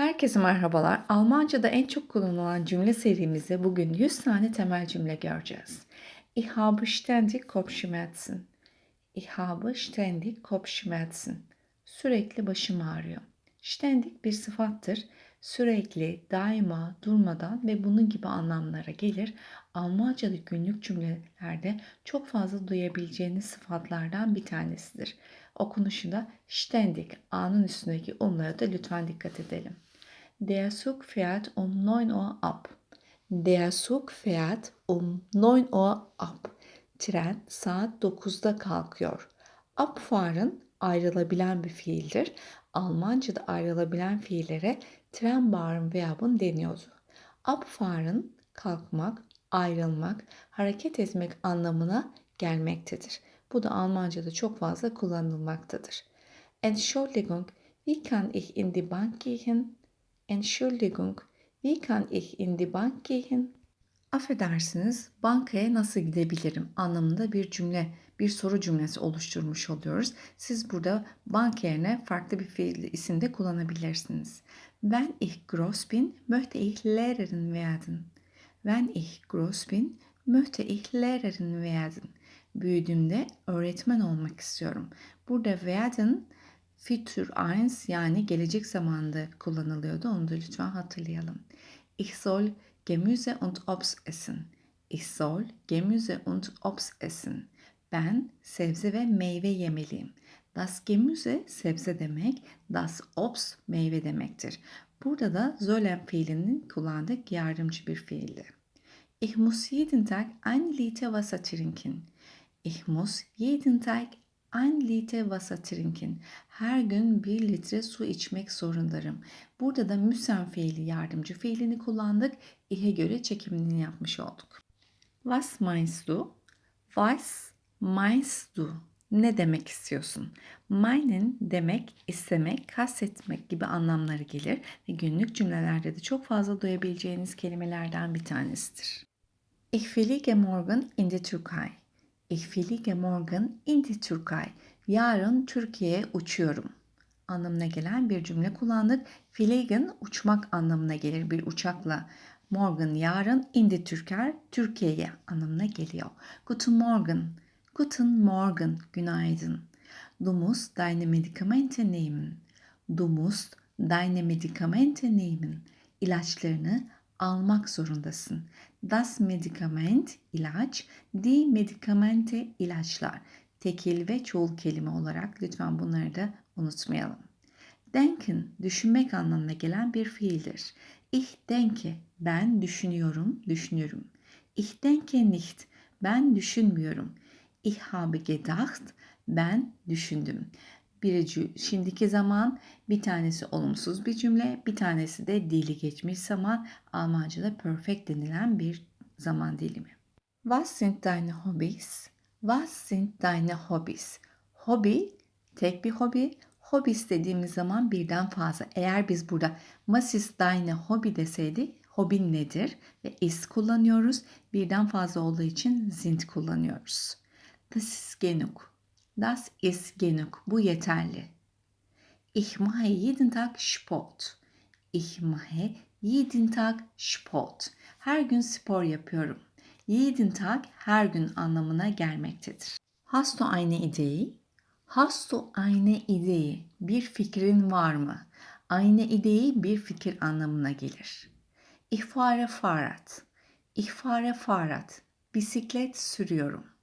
Herkese merhabalar. Almanca'da en çok kullanılan cümle serimizde bugün 100 tane temel cümle göreceğiz. Ich habe ständig Kopfschmerzen. Ich habe ständig Kopfschmerzen. Sürekli başım ağrıyor. Ständig bir sıfattır. Sürekli, daima, durmadan ve bunun gibi anlamlara gelir. Almanca'da günlük cümlelerde çok fazla duyabileceğiniz sıfatlardan bir tanesidir. Okunuşu da ständig, A'nın üstündeki umlara da lütfen dikkat edelim. Der Zug fährt um 9 Uhr ab. Der Zug fährt um 9 Uhr ab. Tren saat 9'da kalkıyor. Abfahren ayrılabilen bir fiildir. Almanca'da ayrılabilen fiillere Trenbaren verbun deniyordu. Abfahren kalkmak, ayrılmak, hareket etmek anlamına gelmektedir. Bu da Almanca'da çok fazla kullanılmaktadır. Entschuldigung, wie kann ich in die Bank gehen? Entschuldigung, wie kann ich in die Bank gehen? Affedersiniz, bankaya nasıl gidebilirim anlamında bir cümle, bir soru cümlesi oluşturmuş oluyoruz. Siz burada bank yerine farklı bir fiil isim de kullanabilirsiniz. Wenn ich groß bin, möchte ich Lehrerin werden. Wenn ich groß bin, möchte ich Lehrerin werden. Büyüdüğümde öğretmen olmak istiyorum. Burada werden Future 1 yani gelecek zamanda kullanılıyordu. Onu da lütfen hatırlayalım. Ich soll Gemüse und Obst essen. Ich soll Gemüse und Obst essen. Ben sebze ve meyve yemeliyim. Das Gemüse sebze demek, das Obst meyve demektir. Burada da sollen fiilinin kullandık yardımcı bir fiildi. Ich muss jeden Tag ein Liter Wasser trinken. Ich muss jeden Tag ein Liter Wasser trinken. Her gün bir litre su içmek zorundarım. Burada da müssen fiili yardımcı fiilini kullandık. İhe göre çekimini yapmış olduk. Was meinst du? Was meinst du? Ne demek istiyorsun? Meinen demek, istemek, kastetmek gibi anlamları gelir ve günlük cümlelerde de çok fazla duyabileceğiniz kelimelerden bir tanesidir. Ich fliege morgen in die Türkei. Ich fliege morgen in die Türkei. Yarın Türkiye'ye uçuyorum. Anlamına gelen bir cümle kullandık. Fliegen uçmak anlamına gelir bir uçakla. Morgen yarın in die Türkei Türkiye'ye anlamına geliyor. Guten Morgen. Guten Morgen. Günaydın. Du musst deine Medikamente nehmen. Du musst deine Medikamente nehmen. İlaçlarını almak zorundasın. Das Medikament ilaç, die Medikamente ilaçlar. Tekil ve çoğul kelime olarak lütfen bunları da unutmayalım. Denken, düşünmek anlamına gelen bir fiildir. Ich denke, ben düşünüyorum, düşünüyorum. Ich denke nicht, ben düşünmüyorum. Ich habe gedacht, ben düşündüm. Biri şimdiki zaman, bir tanesi olumsuz bir cümle, bir tanesi de dili geçmiş zaman, Almanca'da perfect denilen bir zaman dilimi. Was sind deine Hobbys? Was sind deine Hobbys? Hobi, tek bir hobi. Hobbys dediğimiz zaman birden fazla. Eğer biz burada was ist deine Hobby deseydik, hobin nedir? Ve is kullanıyoruz. Birden fazla olduğu için sind kullanıyoruz. Das ist genug. Das ist genug. Bu yeterli. Ich mache jeden Tag Sport. Ich mache jeden Tag Sport. Her gün spor yapıyorum. Jeden Tag her gün anlamına gelmektedir. Hast du eine Idee? Hast du eine Idee? Bir fikrin var mı? Eine Idee bir fikir anlamına gelir. Ich fahre Fahrrad. Ich fahre Fahrrad. Bisiklet sürüyorum.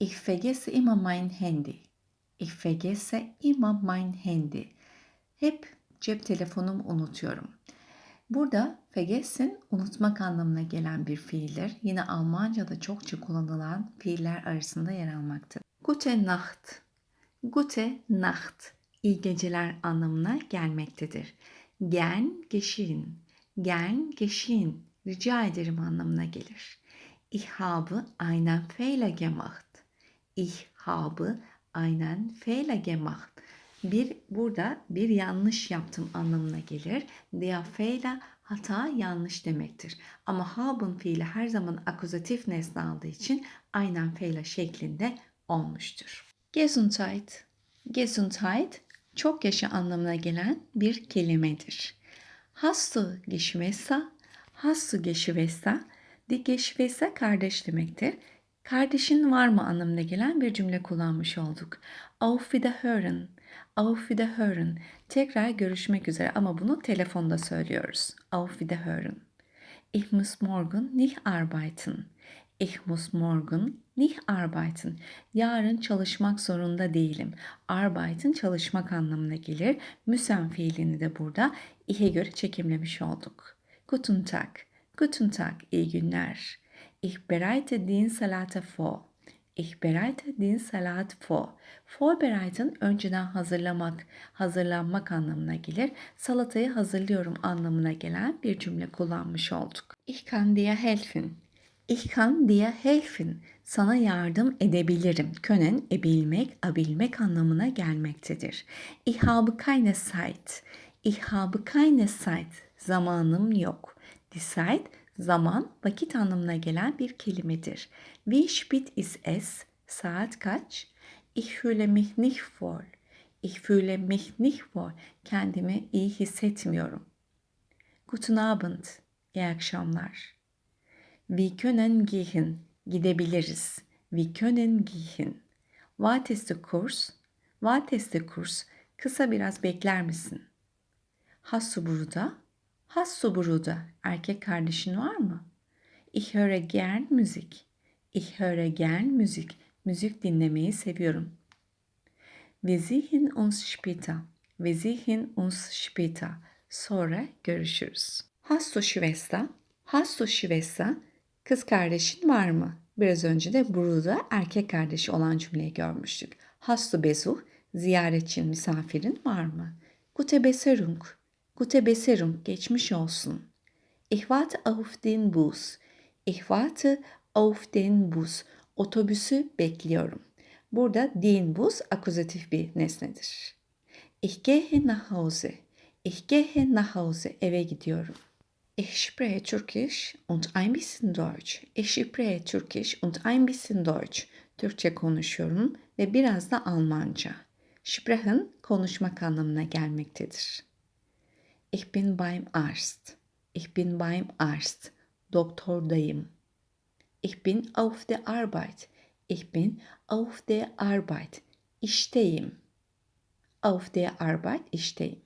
Ich vergesse immer mein Handy. Ich vergesse immer mein Handy. Hep cep telefonumu unutuyorum. Burada vergessen unutmak anlamına gelen bir fiildir. Yine Almanca'da çokça kullanılan fiiller arasında yer almaktadır. Gute Nacht. Gute Nacht. İyi geceler anlamına gelmektedir. Gern geschehen. Gern geschehen. Rica ederim anlamına gelir. Ich habe einen Fehler gemacht. Ich habe einen Fehler. Bir burada bir yanlış yaptım anlamına gelir. Der Fehler hata yanlış demektir. Ama haben fiili her zaman akuzatif nesne aldığı için aynen Fehler şeklinde olmuştur. Gesundheit. Gesundheit çok yaşa anlamına gelen bir kelimedir. Hast du Geschwister? Hast du Geschwister? Die Geschwister kardeş demektir. Kardeşin var mı anlamına gelen bir cümle kullanmış olduk. Auf Wiederhören. Auf Wiederhören. Tekrar görüşmek üzere ama bunu telefonda söylüyoruz. Auf Wiederhören. Ich muss morgen nicht arbeiten. Ich muss morgen nicht arbeiten. Yarın çalışmak zorunda değilim. Arbeiten çalışmak anlamına gelir. Müsen fiilini de burada ihe göre çekimlemiş olduk. Guten Tag. Guten Tag. İyi günler. Ich bereite den Salat vor. Ich bereite den Salat vor. Vorbereiten önceden hazırlamak, hazırlanmak anlamına gelir. Salatayı hazırlıyorum anlamına gelen bir cümle kullanmış olduk. Ich kann dir helfen. Ich kann dir helfen. Sana yardım edebilirim. Können ebilmek, abilmek anlamına gelmektedir. Ich habe keine Zeit. Ich habe keine Zeit. Zamanım yok. Die Zeit zaman, vakit anlamına gelen bir kelimedir. Wie spät ist es? Saat kaç? Ich fühle mich nicht wohl. Ich fühle mich nicht wohl. Kendimi iyi hissetmiyorum. Guten Abend. İyi akşamlar. Wir können gehen. Gidebiliriz. Wir können gehen. What is the Kurs? What is the Kurs? Kısa biraz bekler misin? Hast du Bruder? Hast du Bruder? Erkek kardeşin var mı? Ich höre gern Musik. Ich höre gern Musik. Müzik dinlemeyi seviyorum. Wir sehen uns später. Wir sehen uns später. Sonra görüşürüz. Hast du Schwester? Hast Schwester? Kız kardeşin var mı? Biraz önce de burada erkek kardeşi olan cümleyi görmüştük. Hast du Besuch? Ziyaretçin, misafirin var mı? Gute Besserung. Gute Besserung. Geçmiş olsun. Ich warte auf den Bus. Ich warte auf den Bus. Otobüsü bekliyorum. Burada den Bus akuzatif bir nesnedir. Ich gehe nach Hause. Ich gehe nach Hause. Eve gidiyorum. Ich spreche Türkisch und ein bisschen Deutsch. Ich spreche Türkisch und ein bisschen Deutsch. Türkçe konuşuyorum ve biraz da Almanca. Sprechen konuşmak anlamına gelmektedir. Ich bin beim Arzt. Ich bin beim Arzt. Doktordayım. Ich bin auf der Arbeit. Ich bin auf der Arbeit. İşteyim. Auf der Arbeit işteyim.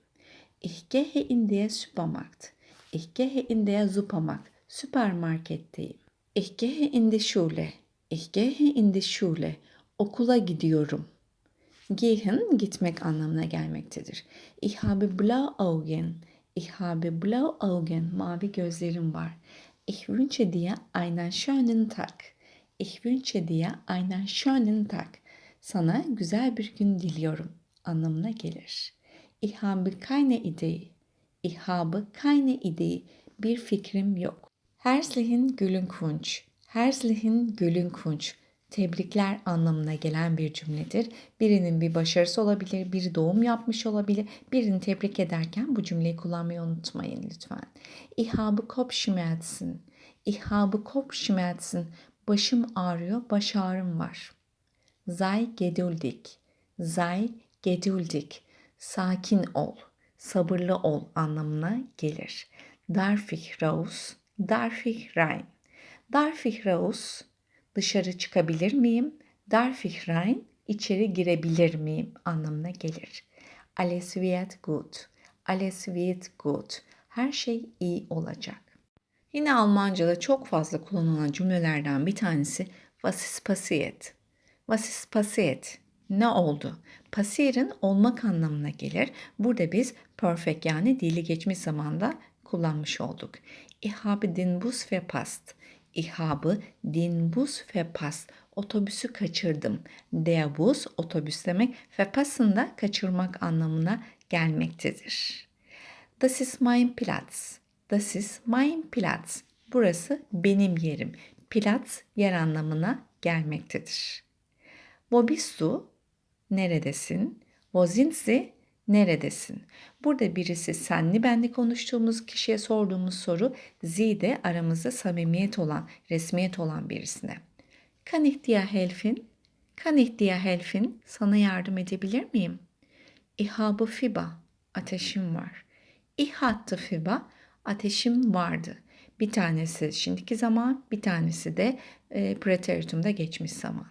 Ich gehe in der Supermarkt. Ich gehe in der Supermarkt. Süpermarketteyim. Ich gehe in die Schule. Ich gehe in die Schule. Okula gidiyorum. Gehen gitmek anlamına gelmektedir. Ich habe blaue Augen. Ich habe blaue Augen. Mavi gözlerim var. Ich wünsche dir einen schönen Tag. Ich wünsche dir einen schönen Tag. Sana güzel bir gün diliyorum anlamına gelir. Ich habe keine Idee. Ich habe keine Idee. Bir fikrim yok. Herzlichen Glückwunsch. Herzlichen Glückwunsch. Tebrikler anlamına gelen bir cümledir. Birinin bir başarısı olabilir, biri doğum yapmış olabilir. Birini tebrik ederken bu cümleyi kullanmayı unutmayın lütfen. Ich habe Kopfschmerzen. Ich habe Kopfschmerzen. Başım ağrıyor, baş ağrım var. Sei geduldig. Sei geduldig. Sakin ol, sabırlı ol anlamına gelir. Darf ich raus? Darf ich rein? Darf raus? Dışarı çıkabilir miyim? Darf ich rein? İçeri girebilir miyim anlamına gelir. Alles wird gut. Alles wird gut. Her şey iyi olacak. Yine Almanca'da çok fazla kullanılan cümlelerden bir tanesi Was ist passiert? Was ist passiert? Ne oldu? Passier'in olmak anlamına gelir. Burada biz perfect yani dili geçmiş zamanda kullanmış olduk. Ich habe den Bus verpasst. Ich habe den Bus verpasst. Otobüsü kaçırdım. Der otobüs demek. Verpassen da kaçırmak anlamına gelmektedir. Das ist mein Platz. Das ist mein Platz. Burası benim yerim. Platz yer anlamına gelmektedir. Wo bist du? Neredesin? Wo sind sie? Neredesin? Burada birisi senli benli konuştuğumuz kişiye sorduğumuz soru de aramızda samimiyet olan, resmiyet olan birisine. Dir helfen? Kann ich dir helfen? Sana yardım edebilir miyim? Ich habe Fieber. Ateşim var. Ich hatte Fieber. Ateşim vardı. Bir tanesi şimdiki zaman, bir tanesi de e, preteritumda geçmiş zaman.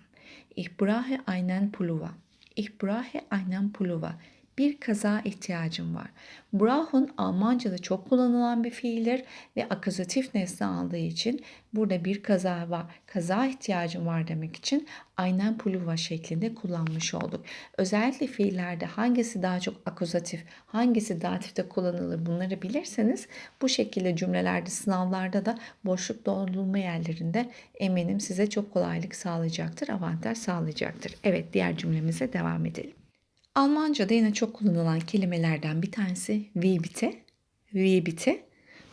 Einen Pullover. Ich brauche einen Pullover. Bir kaza ihtiyacım var. Brauchen Almanca'da çok kullanılan bir fiildir ve akuzatif nesne aldığı için burada bir kaza var, kaza ihtiyacım var demek için aynen pulluva şeklinde kullanmış olduk. Özellikle fiillerde hangisi daha çok akuzatif, hangisi datifte kullanılır bunları bilirseniz bu şekilde cümlelerde, sınavlarda da boşluk doldurma yerlerinde eminim size çok kolaylık sağlayacaktır, avantaj sağlayacaktır. Evet diğer cümlemize devam edelim. Almanca'da yine çok kullanılan kelimelerden bir tanesi wie bitte, wie bitte.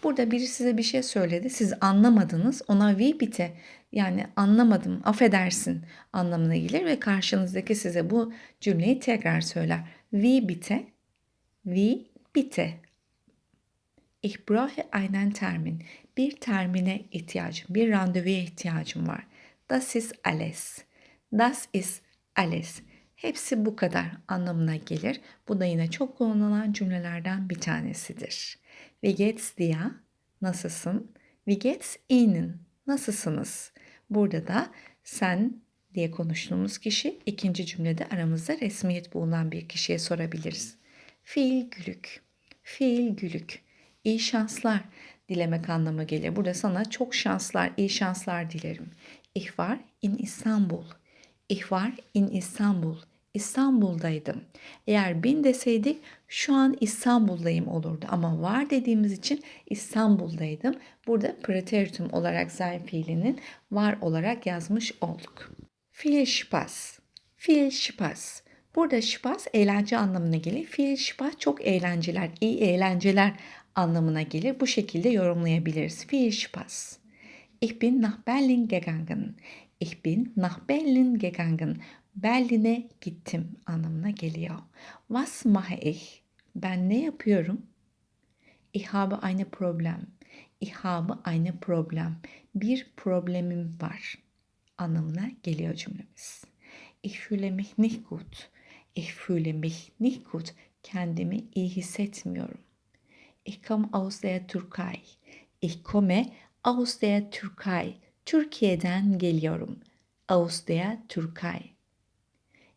Burada biri size bir şey söyledi, siz anlamadınız. Ona wie bitte yani anlamadım, affedersin anlamına gelir ve karşınızdaki size bu cümleyi tekrar söyler. Wie bitte, wie bitte. Ich brauche einen Termin. Bir termine ihtiyacım, bir randevuya ihtiyacım var. Das ist alles. Das ist alles. Hepsi bu kadar anlamına gelir. Bu da yine çok kullanılan cümlelerden bir tanesidir. Wie geht's dir? Nasılsın? Wie geht's Ihnen? Nasılsınız? Burada da sen diye konuştuğumuz kişi ikinci cümlede aramızda resmiyet bulunan bir kişiye sorabiliriz. Fiil gülük. Fiil gülük. İyi şanslar dilemek anlamı gelir. Burada sana çok şanslar, iyi şanslar dilerim. Ich in İstanbul. Ich in İstanbul. İstanbul'daydım. Eğer bin deseydik şu an İstanbul'dayım olurdu. Ama var dediğimiz için İstanbul'daydım. Burada preteritum olarak zayn fiilinin var olarak yazmış olduk. Viel Spaß. Viel Spaß. Burada Spaß eğlence anlamına gelir. Viel Spaß çok eğlenceler, iyi eğlenceler anlamına gelir. Bu şekilde yorumlayabiliriz. Viel Spaß. Ich bin nach Berlin gegangen. Ich bin nach Berlin gegangen. Berlin'e gittim anlamına geliyor. Was mache ich? Ben ne yapıyorum? Ich habe eine Problem. Ich habe eine Problem. Bir problemim var anlamına geliyor cümlemiz. Ich fühle mich nicht gut. Ich fühle mich nicht gut. Kendimi iyi hissetmiyorum. Ich komme aus der Türkei. Ich komme aus der Türkei. Türkiye'den geliyorum. Aus Türkei.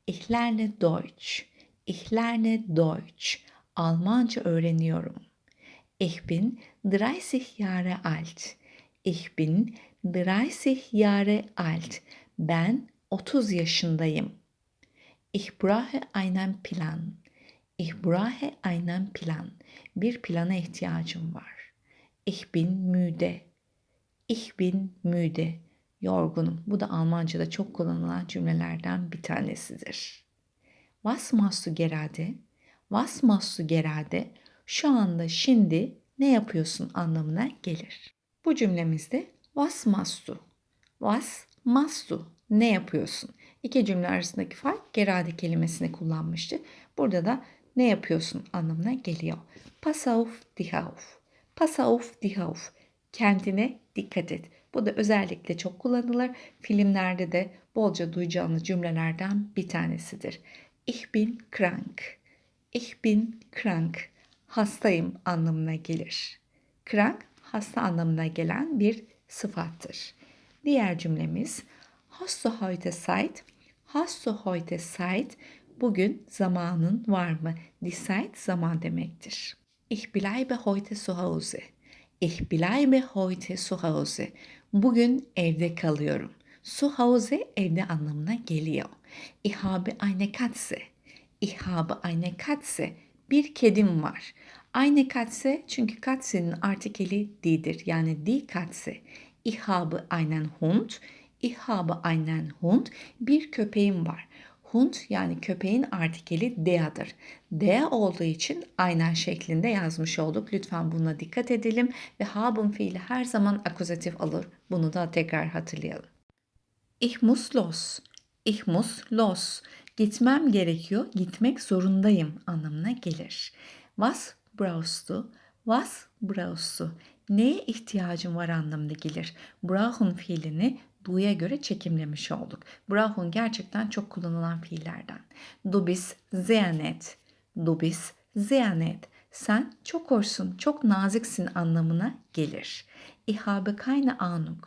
Ich lerne Deutsch. Ich lerne Deutsch. Almanca öğreniyorum. Ich bin 30 Jahre alt. Ich bin 30 Jahre alt. Ben 30 yaşındayım. Ich brauche einen Plan. Ich brauche einen Plan. Bir plana ihtiyacım var. Ich bin müde. Ich bin müde. Yorgunum. Bu da Almanca'da çok kullanılan cümlelerden bir tanesidir. Was machst du gerade? Was machst du gerade? Şu anda şimdi ne yapıyorsun anlamına gelir. Bu cümlemizde was machst du? Was machst du? Ne yapıyorsun? İki cümle arasındaki fark gerade kelimesini kullanmıştı. Burada da ne yapıyorsun anlamına geliyor. Pass auf dich auf. Pass auf dich auf. Kendine dikkat et. Bu da özellikle çok kullanılır. Filmlerde de bolca duyacağınız cümlelerden bir tanesidir. Ich bin krank. Ich bin krank. Hastayım anlamına gelir. Krank hasta anlamına gelen bir sıfattır. Diğer cümlemiz Hast du heute Zeit? Hast du heute Zeit? Bugün zamanın var mı? Die Zeit zaman demektir. Ich bleibe heute zu Hause. Ich bleibe heute zu Hause. Bugün evde kalıyorum. Zu Hause evde anlamına geliyor. Ich habe eine Katze. Ich habe eine Katze. Bir kedim var. Eine Katze çünkü Katze'nin artikeli di'dir. Yani die Katze. Ich habe einen Hund. Ich habe einen Hund. Bir köpeğim var. Hund yani köpeğin artikeli dea'dır. Dea olduğu için aynen şeklinde yazmış olduk. Lütfen buna dikkat edelim ve haben fiili her zaman akuzatif alır. Bunu da tekrar hatırlayalım. Ich muss los. Ich muss los. Gitmem gerekiyor, gitmek zorundayım anlamına gelir. Was brauchst du? Was brauchst du? Neye ihtiyacın var anlamına gelir. Brauchen fiilini du'ya göre çekimlemiş olduk. Brauchen gerçekten çok kullanılan fiillerden. Du bist sehr nett. Du bist sehr nett. Sen çok hoşsun, çok naziksin anlamına gelir. Ich habe keine Ahnung.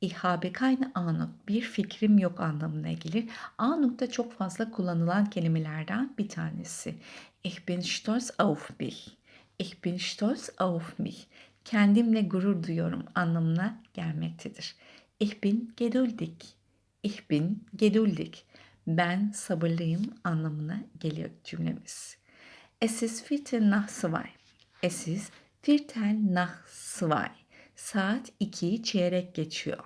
Ich habe keine Ahnung. Bir fikrim yok anlamına gelir. Ahnung da çok fazla kullanılan kelimelerden bir tanesi. Ich bin stolz auf mich. Ich bin stolz auf mich. Kendimle gurur duyuyorum anlamına gelmektedir. Ich bin geduldig. Ich bin geduldig. Ben sabırlıyım anlamına geliyor cümlemiz. Es ist Viertel nach zwei. Es ist Viertel nach zwei. Saat 2'yi çeyrek geçiyor.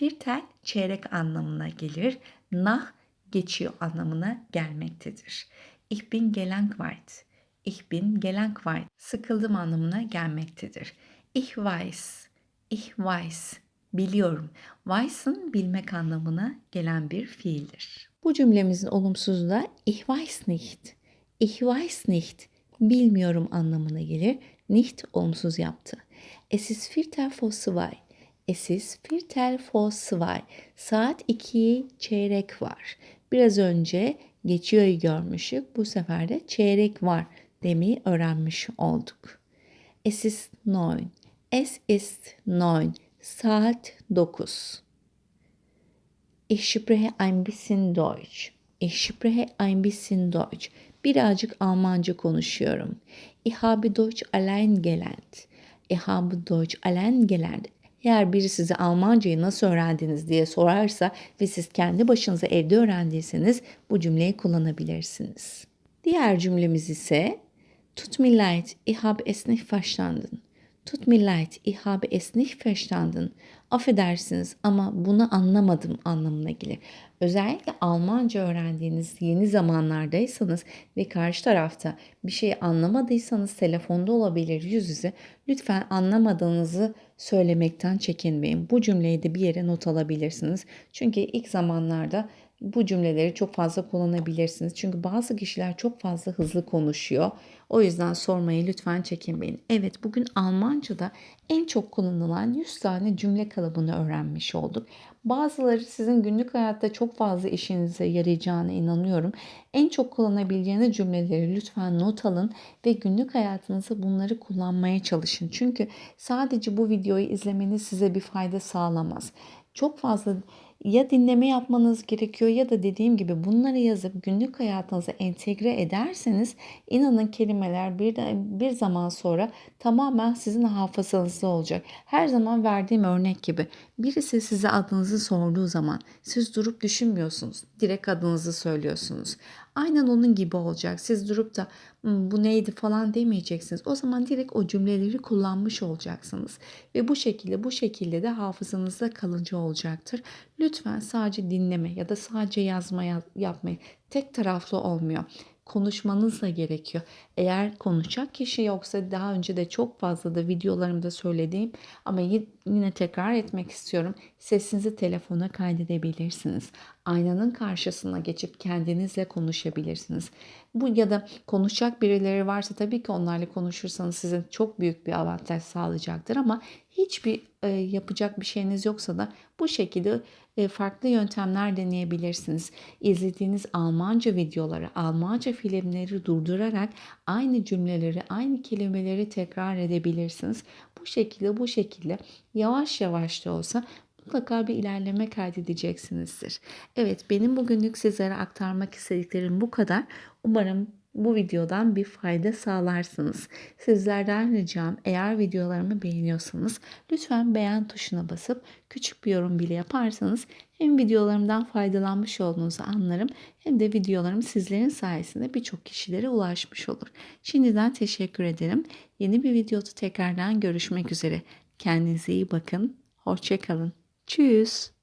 Viertel çeyrek anlamına gelir. Nach geçiyor anlamına gelmektedir. Ich bin gelangweilt. Ich bin gelangweilt. Sıkıldım anlamına gelmektedir. Ich weiß. Ich weiß. Biliyorum. Weiss'ın bilmek anlamına gelen bir fiildir. Bu cümlemizin olumsuzu da ich weiß nicht. Ich weiß nicht. Bilmiyorum anlamına gelir. Nicht olumsuz yaptı. Es ist Viertel vor zwei. Es ist Viertel vor zwei. Saat 2'yi çeyrek var. Biraz önce geçiyor'yu görmüştük. Bu sefer de çeyrek var demeyi öğrenmiş olduk. Es ist neun. Es ist neun. Saat 9. Ich spreche ein bisschen Deutsch. Ich spreche ein bisschen Deutsch. Birazcık Almanca konuşuyorum. Ich habe Deutsch allein gelernt. Ich habe Deutsch allein gelernt. Eğer biri size Almancayı nasıl öğrendiniz diye sorarsa ve siz kendi başınıza evde öğrendiyseniz bu cümleyi kullanabilirsiniz. Diğer cümlemiz ise Tut mir leid, ich habe es nicht verstanden. Tut mir leid, ich habe es nicht verstanden. Affedersiniz ama bunu anlamadım anlamına gelir. Özellikle Almanca öğrendiğiniz yeni zamanlardaysanız ve karşı tarafta bir şey anlamadıysanız telefonda olabilir yüz yüze lütfen anlamadığınızı söylemekten çekinmeyin. Bu cümleyi de bir yere not alabilirsiniz. Çünkü ilk zamanlarda bu cümleleri çok fazla kullanabilirsiniz. Çünkü bazı kişiler çok fazla hızlı konuşuyor. O yüzden sormayı lütfen çekinmeyin. Evet bugün Almanca'da en çok kullanılan 100 tane cümle kalıbını öğrenmiş olduk. Bazıları sizin günlük hayatta çok fazla işinize yarayacağına inanıyorum. En çok kullanabileceğiniz cümleleri lütfen not alın ve günlük hayatınızda bunları kullanmaya çalışın. Çünkü sadece bu videoyu izlemeniz size bir fayda sağlamaz. Çok fazla ya dinleme yapmanız gerekiyor ya da dediğim gibi bunları yazıp günlük hayatınıza entegre ederseniz inanın kelimeler bir, de, bir zaman sonra tamamen sizin hafızanızda olacak. Her zaman verdiğim örnek gibi birisi size adınızı sorduğu zaman siz durup düşünmüyorsunuz. Direkt adınızı söylüyorsunuz. Aynen onun gibi olacak. Siz durup da bu neydi falan demeyeceksiniz. O zaman direkt o cümleleri kullanmış olacaksınız. Ve bu şekilde bu şekilde de hafızanızda kalıcı olacaktır. Lütfen sadece dinleme ya da sadece yazma yapmayın. Tek taraflı olmuyor konuşmanız da gerekiyor. Eğer konuşacak kişi yoksa daha önce de çok fazla da videolarımda söylediğim ama yine tekrar etmek istiyorum. Sesinizi telefona kaydedebilirsiniz. Aynanın karşısına geçip kendinizle konuşabilirsiniz. Bu ya da konuşacak birileri varsa tabii ki onlarla konuşursanız sizin çok büyük bir avantaj sağlayacaktır ama hiçbir e, yapacak bir şeyiniz yoksa da bu şekilde e, farklı yöntemler deneyebilirsiniz. İzlediğiniz Almanca videoları, Almanca filmleri durdurarak aynı cümleleri, aynı kelimeleri tekrar edebilirsiniz. Bu şekilde bu şekilde yavaş yavaş da olsa mutlaka bir ilerleme kaydedeceksinizdir. Evet benim bugünlük sizlere aktarmak istediklerim bu kadar. Umarım bu videodan bir fayda sağlarsınız. Sizlerden ricam eğer videolarımı beğeniyorsanız lütfen beğen tuşuna basıp küçük bir yorum bile yaparsanız hem videolarımdan faydalanmış olduğunuzu anlarım hem de videolarım sizlerin sayesinde birçok kişilere ulaşmış olur. Şimdiden teşekkür ederim. Yeni bir videoda tekrardan görüşmek üzere. Kendinize iyi bakın. Hoşçakalın. Tschüss.